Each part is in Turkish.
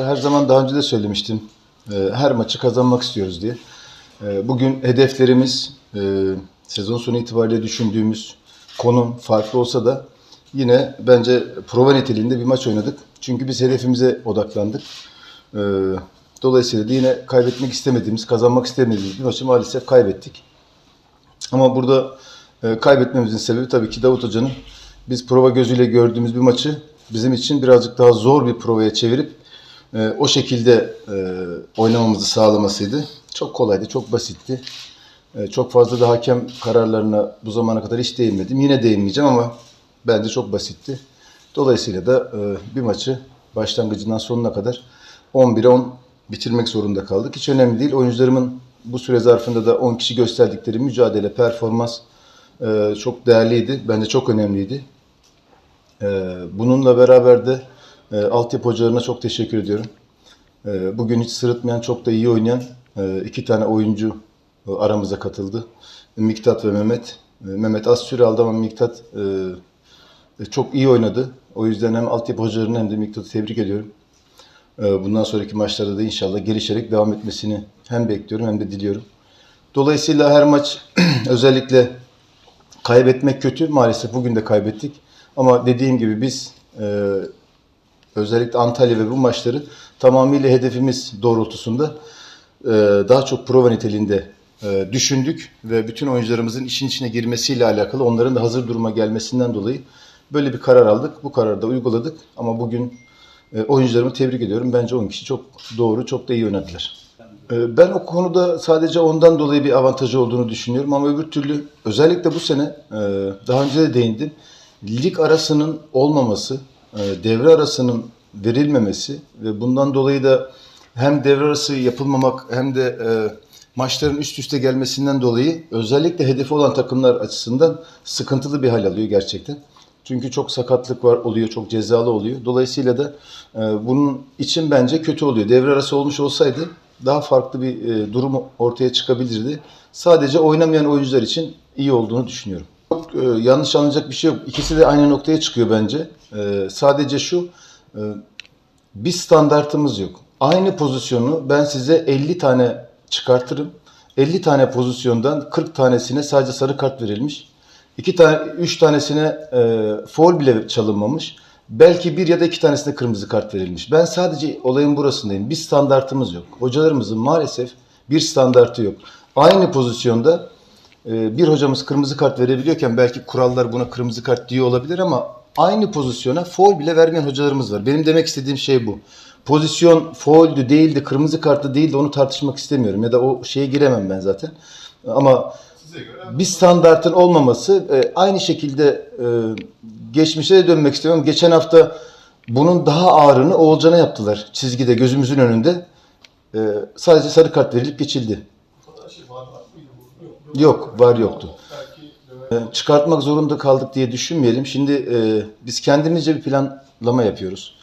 Her zaman daha önce de söylemiştim. e, Her maçı kazanmak istiyoruz diye. E, Bugün hedeflerimiz e, sezon sonu itibariyle düşündüğümüz konum farklı olsa da yine bence prova niteliğinde bir maç oynadık. Çünkü biz hedefimize odaklandık. Dolayısıyla da yine kaybetmek istemediğimiz, kazanmak istemediğimiz bir maçı maalesef kaybettik. Ama burada kaybetmemizin sebebi tabii ki Davut Hoca'nın biz prova gözüyle gördüğümüz bir maçı bizim için birazcık daha zor bir provaya çevirip e, o şekilde e, oynamamızı sağlamasıydı. Çok kolaydı, çok basitti. E, çok fazla da hakem kararlarına bu zamana kadar hiç değinmedim. Yine değinmeyeceğim ama bence çok basitti. Dolayısıyla da e, bir maçı başlangıcından sonuna kadar 11'e 10 bitirmek zorunda kaldık. Hiç önemli değil. Oyuncularımın bu süre zarfında da 10 kişi gösterdikleri mücadele, performans e, çok değerliydi. Bence çok önemliydi. E, bununla beraber de e, altyapı hocalarına çok teşekkür ediyorum. E, bugün hiç sırıtmayan, çok da iyi oynayan e, iki tane oyuncu e, aramıza katıldı. Miktat ve Mehmet. E, Mehmet az süre aldı ama Miktat e, e, çok iyi oynadı. O yüzden hem altyapı hocalarını hem de Miktat'ı tebrik ediyorum. E, Bundan sonraki maçlarda da inşallah gelişerek devam etmesini hem bekliyorum hem de diliyorum. Dolayısıyla her maç özellikle kaybetmek kötü. Maalesef bugün de kaybettik. Ama dediğim gibi biz e, özellikle Antalya ve bu maçları tamamıyla hedefimiz doğrultusunda e, daha çok prova niteliğinde e, düşündük ve bütün oyuncularımızın işin içine girmesiyle alakalı onların da hazır duruma gelmesinden dolayı böyle bir karar aldık. Bu kararı da uyguladık ama bugün e, oyuncularımı tebrik ediyorum. Bence 10 kişi çok doğru, çok da iyi. E, Ben o konuda sadece ondan dolayı bir avantajı olduğunu düşünüyorum ama öbür türlü özellikle bu sene daha önce de değindim. Lig arasının olmaması, devre arasının verilmemesi ve bundan dolayı da hem devre arası yapılmamak hem de e, maçların üst üste gelmesinden dolayı özellikle hedefi olan takımlar açısından sıkıntılı bir hal alıyor gerçekten. Çünkü çok sakatlık var oluyor, çok cezalı oluyor. Dolayısıyla da e, bunun için bence kötü oluyor. Devre arası olmuş olsaydı daha farklı bir e, durum ortaya çıkabilirdi. Sadece oynamayan oyuncular için iyi olduğunu düşünüyorum. E, yanlış anlayacak bir şey yok. İkisi de aynı noktaya çıkıyor bence. E, sadece şu, e, bir standartımız yok. Aynı pozisyonu ben size 50 tane çıkartırım. 50 tane pozisyondan 40 tanesine sadece sarı kart verilmiş. 2 tane, 3 tanesine e, foul bile çalınmamış. Belki bir ya da iki tanesine kırmızı kart verilmiş. Ben sadece olayın burasındayım. Bir standartımız yok. Hocalarımızın maalesef bir standartı yok. Aynı pozisyonda bir hocamız kırmızı kart verebiliyorken belki kurallar buna kırmızı kart diyor olabilir ama aynı pozisyona foul bile vermeyen hocalarımız var. Benim demek istediğim şey bu. Pozisyon fauldü değildi, kırmızı kartlı değildi onu tartışmak istemiyorum ya da o şeye giremem ben zaten. Ama bir standartın olmaması e, aynı şekilde e, geçmişe de dönmek istiyorum. Geçen hafta bunun daha ağırını Oğulcan'a yaptılar çizgide gözümüzün önünde. E, sadece sarı kart verilip geçildi. Yok, var yoktu. E, çıkartmak zorunda kaldık diye düşünmeyelim. Şimdi e, biz kendimizce bir planlama yapıyoruz.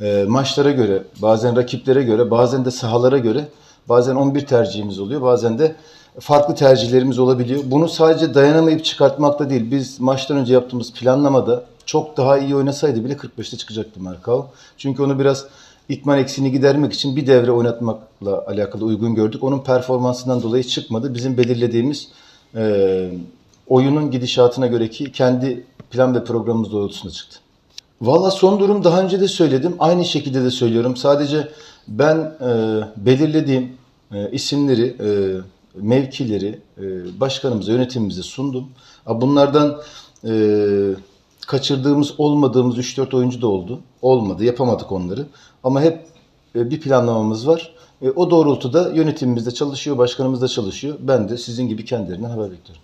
E, maçlara göre, bazen rakiplere göre, bazen de sahalara göre, bazen 11 tercihimiz oluyor, bazen de farklı tercihlerimiz olabiliyor. Bunu sadece dayanamayıp çıkartmakla değil, biz maçtan önce yaptığımız planlamada çok daha iyi oynasaydı bile 45'te çıkacaktı Markao. Çünkü onu biraz itman eksiğini gidermek için bir devre oynatmakla alakalı uygun gördük. Onun performansından dolayı çıkmadı. Bizim belirlediğimiz e, oyunun gidişatına göre ki kendi plan ve programımız doğrultusunda çıktı. Valla son durum daha önce de söyledim. Aynı şekilde de söylüyorum. Sadece ben e, belirlediğim e, isimleri, e, mevkileri e, başkanımıza, yönetimimize sundum. Bunlardan e, kaçırdığımız, olmadığımız 3-4 oyuncu da oldu. Olmadı, yapamadık onları. Ama hep e, bir planlamamız var. E, o doğrultuda yönetimimiz de çalışıyor, başkanımız da çalışıyor. Ben de sizin gibi kendilerinden haber bekliyorum.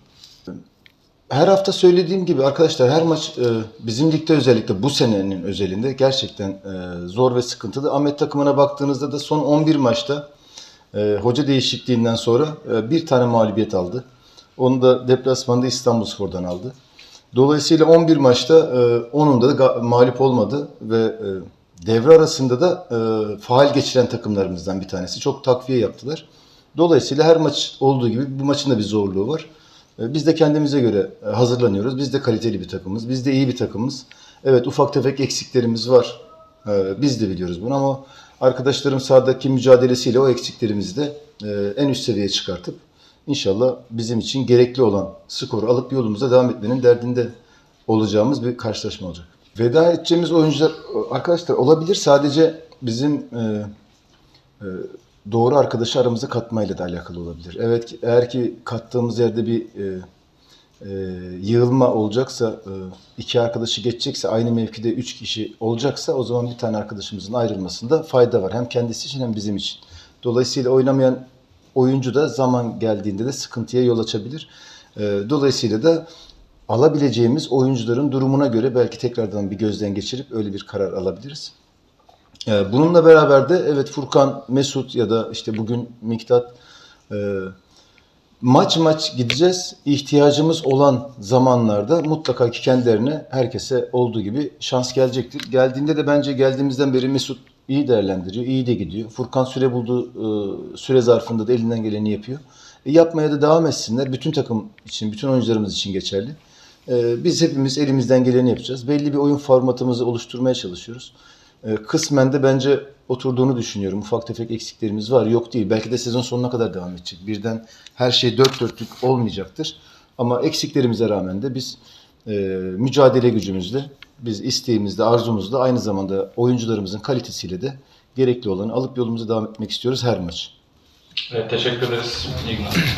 Her hafta söylediğim gibi arkadaşlar her maç e, bizim ligde özellikle bu senenin özelinde gerçekten zor ve sıkıntılı. Ahmet takımına baktığınızda da son 11 maçta hoca değişikliğinden sonra bir tane mağlubiyet aldı. Onu da deplasmanda İstanbulspor'dan aldı. Dolayısıyla 11 maçta e, 10'unda da mağlup olmadı ve e, devre arasında da e, faal geçiren takımlarımızdan bir tanesi. Çok takviye yaptılar. Dolayısıyla her maç olduğu gibi bu maçın da bir zorluğu var. E, Biz de kendimize göre e, hazırlanıyoruz. Biz de kaliteli bir takımız. Biz de iyi bir takımız. Evet ufak tefek eksiklerimiz var. E, Biz de biliyoruz bunu ama arkadaşlarım sahadaki mücadelesiyle o eksiklerimizi de e, en üst seviyeye çıkartıp inşallah bizim için gerekli olan skoru alıp yolumuza devam etmenin derdinde olacağımız bir karşılaşma olacak. Veda edeceğimiz oyuncular arkadaşlar olabilir sadece bizim e, e, doğru arkadaşı aramıza katmayla da alakalı olabilir. Evet eğer ki kattığımız yerde bir e, e, yığılma olacaksa, e, iki arkadaşı geçecekse, aynı mevkide üç kişi olacaksa o zaman bir tane arkadaşımızın ayrılmasında fayda var. Hem kendisi için hem bizim için. Dolayısıyla oynamayan oyuncu da zaman geldiğinde de sıkıntıya yol açabilir. E, dolayısıyla da alabileceğimiz oyuncuların durumuna göre belki tekrardan bir gözden geçirip öyle bir karar alabiliriz. Ee, Bununla beraber de evet Furkan, Mesut ya da işte bugün Miktat e, maç maç gideceğiz. İhtiyacımız olan zamanlarda mutlaka ki kendilerine herkese olduğu gibi şans gelecektir. Geldiğinde de bence geldiğimizden beri Mesut iyi değerlendiriyor, iyi de gidiyor. Furkan süre bulduğu e, süre zarfında da elinden geleni yapıyor. E, yapmaya da devam etsinler. Bütün takım için, bütün oyuncularımız için geçerli. E, biz hepimiz elimizden geleni yapacağız. Belli bir oyun formatımızı oluşturmaya çalışıyoruz. E, kısmen de bence oturduğunu düşünüyorum. Ufak tefek eksiklerimiz var. Yok değil. Belki de sezon sonuna kadar devam edecek. Birden her şey dört dörtlük olmayacaktır. Ama eksiklerimize rağmen de biz e, mücadele gücümüzle, biz isteğimizle, arzumuzla aynı zamanda oyuncularımızın kalitesiyle de gerekli olanı alıp yolumuza devam etmek istiyoruz her maç. Evet, teşekkür ederiz. İyi günler.